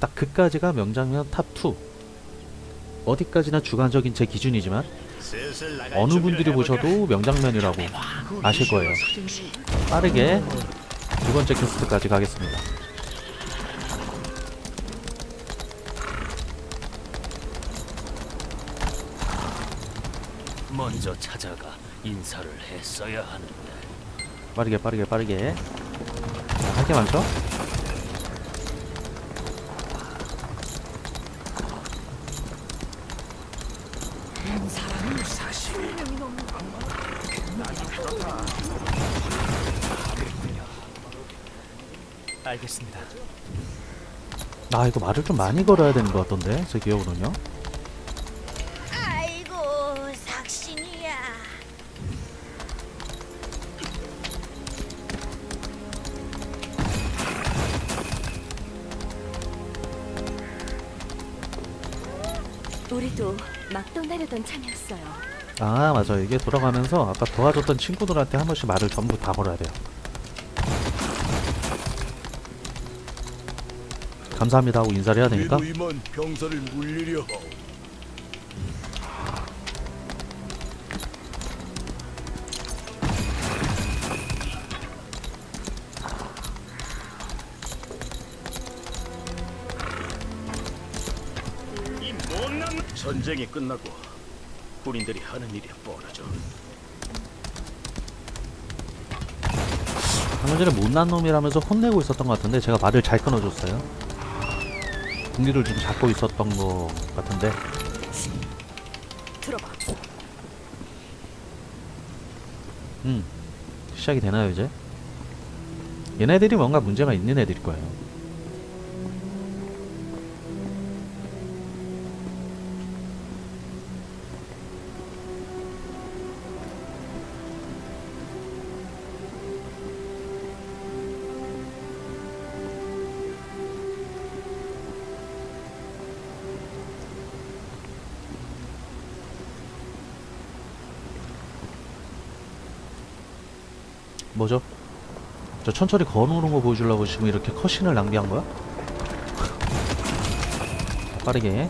딱 그까지가 명장면 탑2 어디까지나 주관적인 제 기준이지만 어느 분들이 보셔도 명장면이라고 아실 거예요. 빠르게 두 번째 퀘스트까지 가겠습니다. 먼저 찾아가 인사를 했어야 하는데. 빠르게 빠르게 빠르게. 할게 많죠? 알겠습니다. 아 이거 말을 좀 많이 걸어야 되는 것 같던데 제 기억으로는요 막 떠나려던 참이었어요. 아 맞아 이게 돌아가면서 아까 도와줬던 친구들한테 한 번씩 말을 전부 다 걸어야 돼요 감사합니다 하고 인사를 해야 되니까 그래도 이만 병사를 물리려 하오. 이 못난 전쟁이 끝나고 군인들이 하는 일이 뻔하죠. 방금 전에 못난 놈이라면서 혼내고 있었던 것 같은데 제가 말을 잘 끊어줬어요 공기를 좀 잡고 있었던 것 같은데 들어봐. 음 시작이 되나요 이제? 얘네들이 뭔가 문제가 있는 애들일 거예요 뭐죠? 저 천천히 걸어오는 거 보여주려고 지금 이렇게 컷신을 낭비한 거야? 빠르게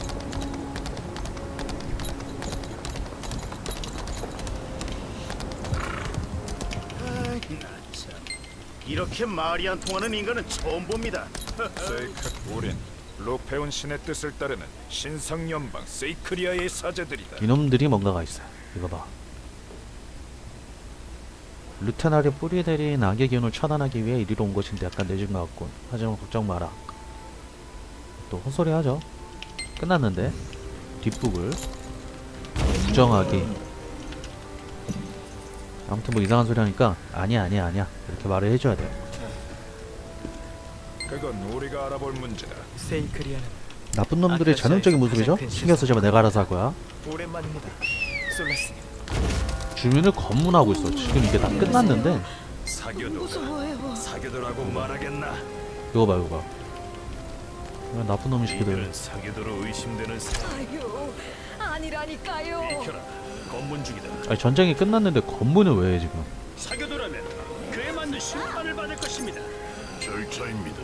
이렇게 말이 안 통하는 인간은 처음 봅니다. 세이크 우린 루페온 신의 뜻을 따르는 신성 연방 세이크리아의 사제들이다. 이놈들이 뭔가가 있어요 이거 봐 루테나리 뿌리 내린 악의 기운을 차단하기 위해 이리로 온 것인데 약간 늦은 것 같군. 하지만 걱정 마라. 또 헛소리 하죠. 끝났는데? 뒷북을 부정하기. 아무튼 뭐 이상한 소리 하니까 아니야 아니야 아니야. 이렇게 말을 해줘야 돼요 그건 우리가 알아볼 문제다. 세이크리아는 나쁜 놈들의 전형적인 모습이죠? 신경 쓰지 마 내가 알아서 할 거야. 오랜만입니다. 솔라스 주민을 검문하고 있어 지금 이게 다 끝났는데 사교도가 사교도라고 말하겠나? 이거 봐 이거 봐왜 나쁜 놈이 시키들 이들은 사교도로 의심되는 사 아유, 아니라니까요. 비켜라. 검문 중이다. 아니 전쟁이 끝났는데 검문을 왜 해 지금 사교도라면 그에 맞는 심판을 받을 것입니다. 절차입니다.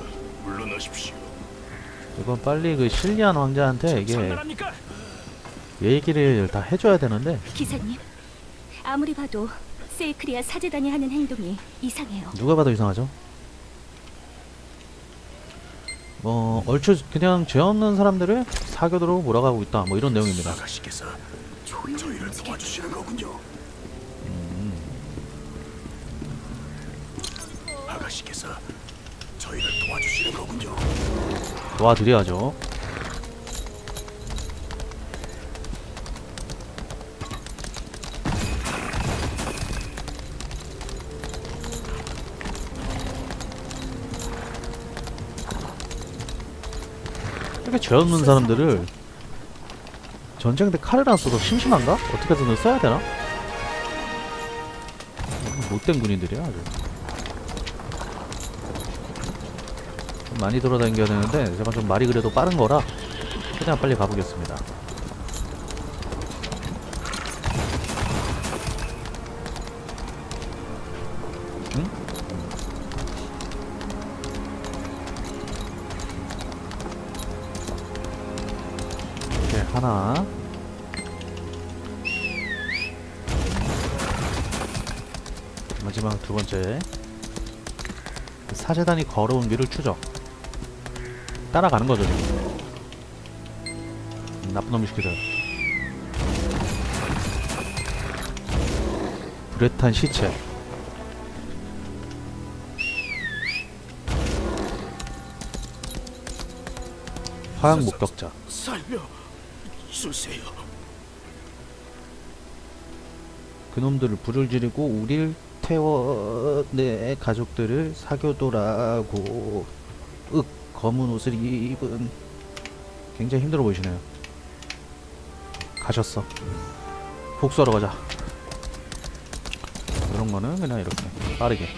물러나십시오. 이건 빨리 그 실리안 왕자한테 이게 상관합니까? 얘기를 다 해줘야 되는데 기사님, 아무리 봐도 세이크리아 사제단이 하는 행동이 이상해요. 누가 봐도 이상하죠 뭐 얼추 그냥 죄 없는 사람들을 사교도로 몰아가고 있다 뭐 이런 내용입니다 아가씨께서 저희를 도와주시는 거군요. 아가씨께서 저희를 도와주시는 거군요. 도와드려야죠 이렇게 죄 없는 사람들을 전쟁 때 칼을 안 써도 심심한가? 어떻게든 써야 되나? 못된 군인들이야 아주 좀 많이 돌아다녀야 되는데 제가 좀 말이 그래도 빠른 거라 최대한 빨리 가보겠습니다 하나. 마지막 두 번째. 사제단이 걸어온 길을 추적. 따라가는 거죠 나쁜 놈이 시키죠 불에 탄 시체. 화학 목격자. 살려 주세요. 그놈들을 불을 지르고 우릴 태워 내 가족들을 사교도라고 윽 검은 옷을 입은. 굉장히 힘들어 보이시네요. 가셨어. 복수하러 가자. 이런 거는 그냥 이렇게 빠르게.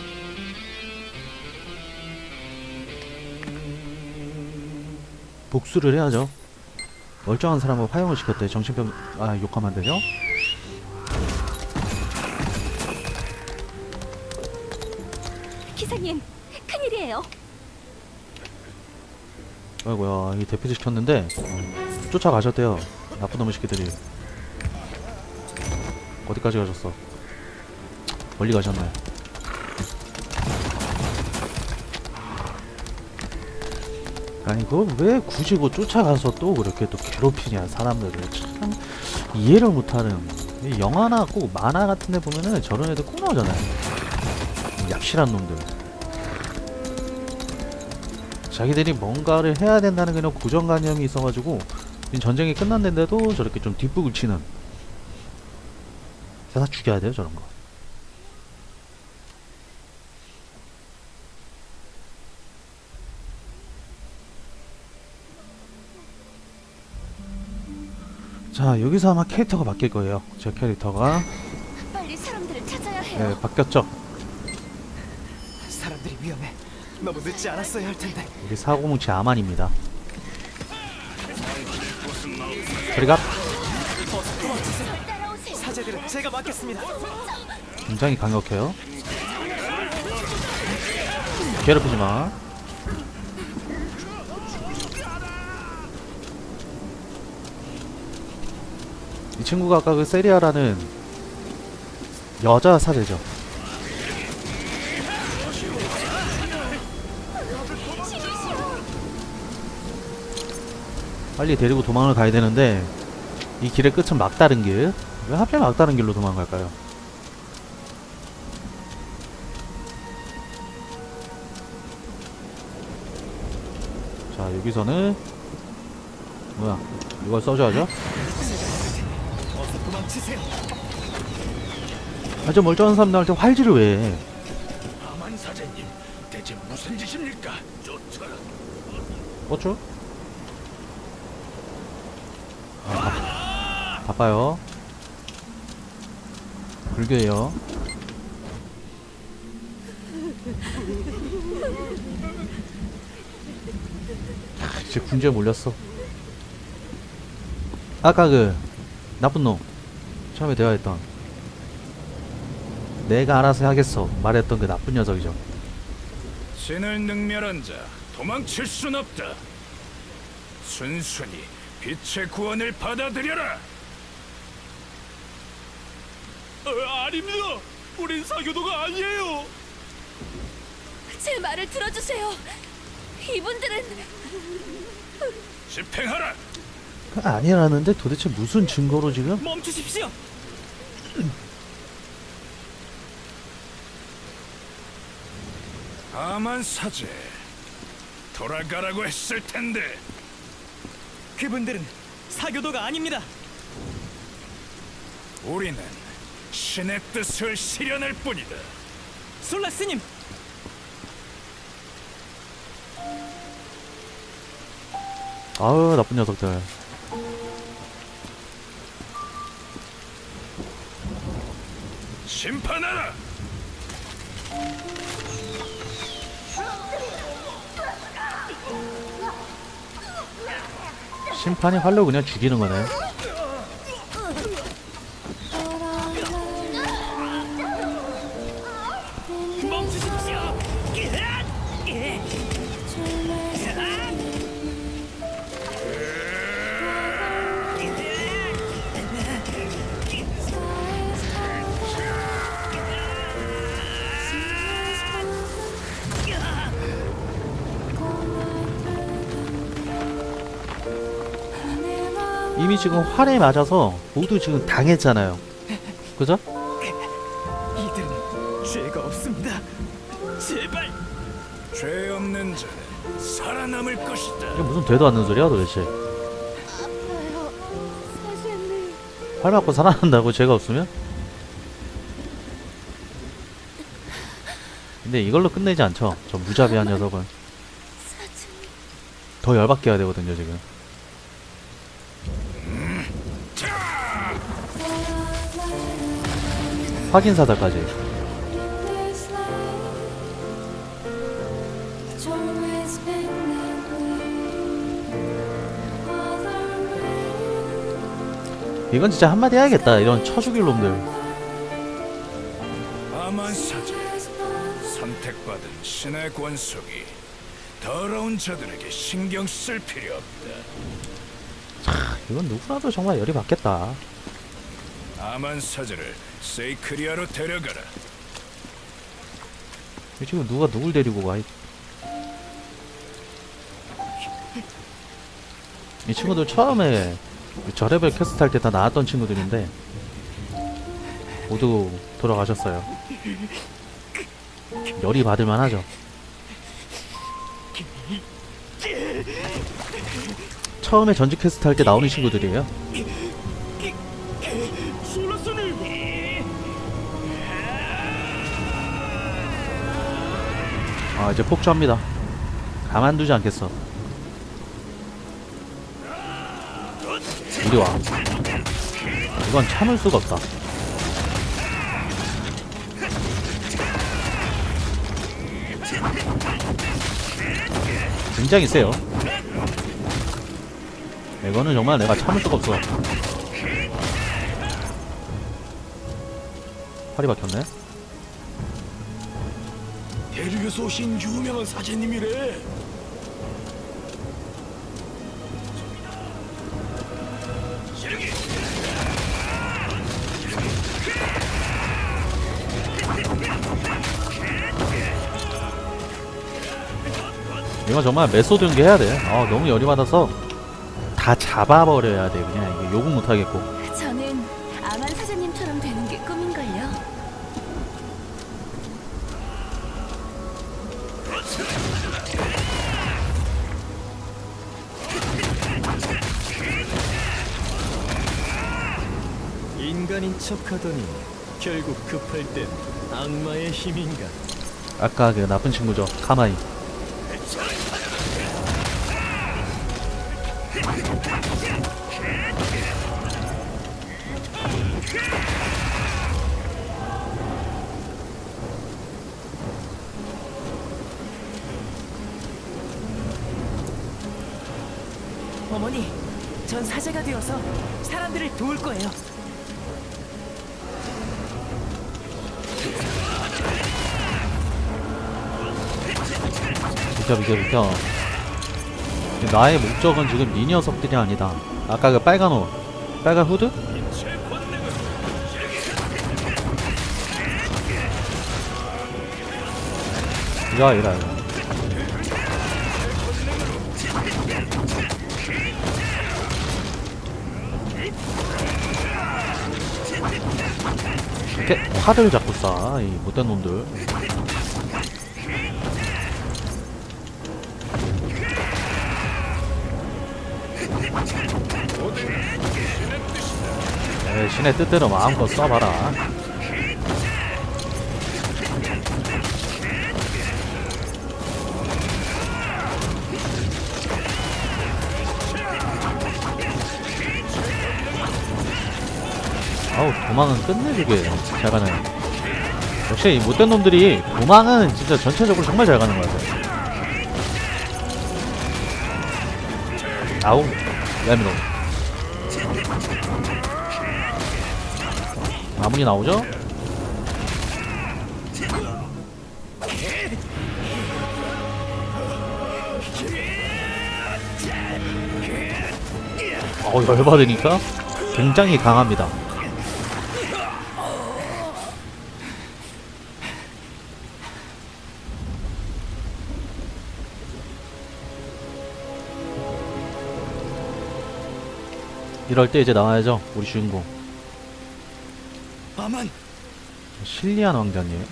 복수를 해야죠 멀쩡한 사람을 화형을 시켰대 정신병 아 욕하면 안 되죠? 기사님, 큰일이에요. 아이고야 이 대피지 시켰는데 쫓아가셨대요. 나쁜 놈의 새끼들이. 어디까지 가셨어? 멀리 가셨네 아니 그걸 왜 굳이 그 쫓아가서 또 그렇게 또 괴롭히냐 사람들을. 참 이해를 못하는. 이 영화나 꼭 만화 같은 데 보면은 저런 애들 꼭 나오잖아요. 얍실한 놈들. 자기들이 뭔가를 해야 된다는 그런 고정관념이 있어가지고 전쟁이 끝났는데도 저렇게 좀 뒷북을 치는. 다 죽여야 돼요 저런 거 자 여기서 아마 캐릭터가 바뀔 거예요 제 캐릭터가 빨리 사람들을 찾아야 해요. 네, 바뀌었죠 사람들이 위험해. 너무 늦지 않았어야 할 텐데. 우리 사고뭉치 아만입니다 저리가 사제들은 제가 맡겠습니다. 굉장히 강력해요. 괴롭히지 마. 이 친구가 아까 그 세리아라는 여자 사제죠. 빨리 데리고 도망을 가야 되는데 이 길의 끝은 막다른 길. 왜 하필 막다른 길로 도망갈까요? 자 여기서는 뭐야 이걸 써줘야죠. 아 저 멀쩡한 사람 나올 때 활지를 왜해 아만 사장님 대체 무슨 짓입니까? 쫓아라. 어쭈? 아, 바, 바빠요 불교예요 아, 이제 군주에 몰렸어 아까 그 나쁜 놈 처음에 대화했던 내가 알아서 하겠어 말했던 그 나쁜 녀석이죠 신을 능멸한 자 도망칠 순 없다. 순순히 빛의 구원을 받아들여라. 아닙니다. 우린 사교도가 아니에요. 제 말을 들어주세요. 이분들은 집행하라. 아니라는데 도대체 무슨 증거로 지금 멈추십시오. 아만 사제 돌아가라고 했을 텐데 그분들은 사교도가 아닙니다. 우리는 신의 뜻을 실현할 뿐이다. 솔라 스님, 아우 나쁜 녀석들 심판하라. 심판이 활로 그냥 죽이는 거네 이미 지금 활에 맞아서 모두 지금 당했잖아요. 그죠? 이들은 죄가 없습니다. 제발 죄 없는 자는 살아남을 것이다. 이게 무슨 되도 않는 소리야 도대체? 아파요. 사장님. 활 맞고 살아난다고 죄가 없으면? 근데 이걸로 끝내지 않죠. 저 무자비한 녀석은. 더 열받게 해야 되거든요 지금. 확인 사다까지. 이건 진짜 한마디 해야겠다. 이런 쳐죽일 놈들. 아만 사제 선택받은 신의 권속이 더러운 자들에게 신경 쓸 필요 없다. 이건 누구라도 정말 열이 받겠다. 아만 사제를 세이크리아로 데려가라. 이 지금 누가 누굴 데리고 가? 이- 이 친구들 처음에 저레벨 퀘스트 할 때 다 나왔던 친구들인데 모두 돌아가셨어요. 열이 받을만 하죠. 처음에 전직 퀘스트 할 때 나오는 친구들이에요. 아 이제 폭주합니다. 가만두지 않겠어. 이리 와. 이건 참을 수가 없다. 굉장히 세요. 이거는 정말 내가 참을 수가 없어. 팔이 박혔네. 대륙에서 오신 유명한 사제님이래. 이건 정말 메소드 연계해야 돼. 아, 너무 열이 받아서 다 잡아버려야 돼. 그냥 이게 욕은 못하겠고. 인간인 척하더니 결국 급할 땐 악마의 힘인가? 아까 그 나쁜 친구죠. 카마이. 어머니, 전 사제가 되어서 사람들을 도울 거예요. 비켜 비켜 비켜. 나의 목적은 지금 이 녀석들이 아니다. 아까 그 빨간 옷. 빨간 후드? 이거 이라 이거. 이렇게 화를 자꾸 쏴, 이 못된 놈들. 에 신의 뜻대로 마음껏 쏴봐라. 아우 도망은 끝내주게 잘 가네. 역시 이 못된 놈들이 도망은 진짜 전체적으로 정말 잘 가는 것 같아. 아우 야미로. 마무리 나오죠? 어 열받으니까 굉장히 강합니다. 이럴 때 이제 나와야죠 우리 주인공 아만 실리안 왕자님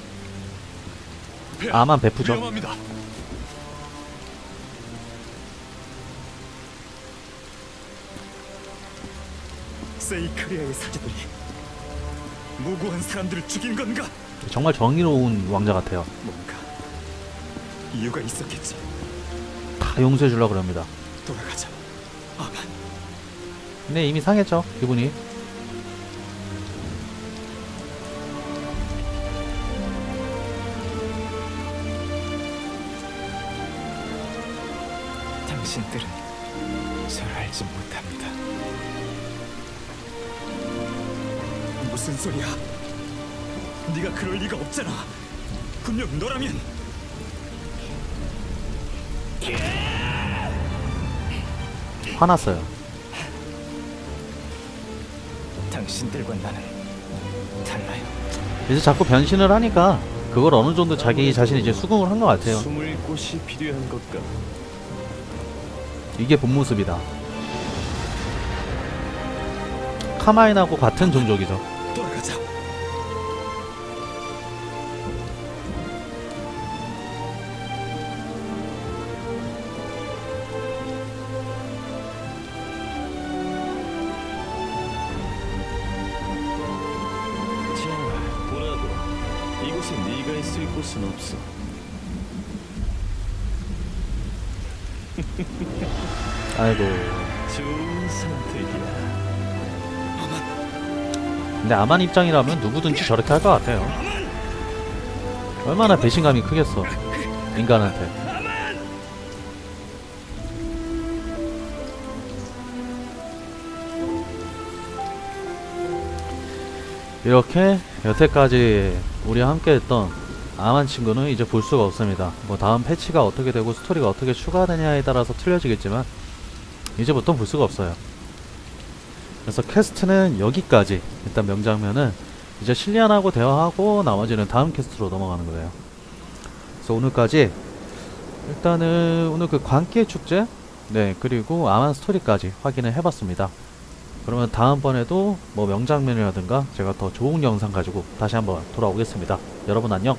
아만 베프죠 위험합니다. 세이크리아의 사제들이 무고한 사람들을 죽인 건가? 정말 정의로운 왕자 같아요 뭔가 이유가 있었겠지. 다 용서해 주려고 그럽니다 돌아가자. 근데 이미 상했죠 기분이 당신들은 잘 알지 못합니다. 무슨 소리야? 네가 그럴 리가 없잖아. 분명 너라면 화났어요 당신들과 나는 달라요. 이제 자꾸 변신을 하니까 그걸 어느 정도 자기 자신이 이제 수긍을 한 것 같아요 숨을 곳이 필요한 것 같. 이게 본 모습이다 카마인하고 같은 종족이죠 이곳에 네가 있을 곳은 없어. 아이고 좋은 선택이야. 근데 아만 입장이라면 누구든지 저렇게 할 것 같아요 얼마나 배신감이 크겠어 인간한테 이렇게 여태까지 우리와 함께 했던 아만 친구는 이제 볼 수가 없습니다. 뭐 다음 패치가 어떻게 되고 스토리가 어떻게 추가되냐에 따라서 틀려지겠지만 이제부터 볼 수가 없어요. 그래서 퀘스트는 여기까지 일단 명장면은 이제 실리안하고 대화하고 나머지는 다음 퀘스트로 넘어가는 거예요. 그래서 오늘까지 일단은 오늘 그 광기의 축제? 네 그리고 아만 스토리까지 확인을 해봤습니다 그러면 다음번에도 뭐 명장면이라든가 제가 더 좋은 영상 가지고 다시 한번 돌아오겠습니다. 여러분 안녕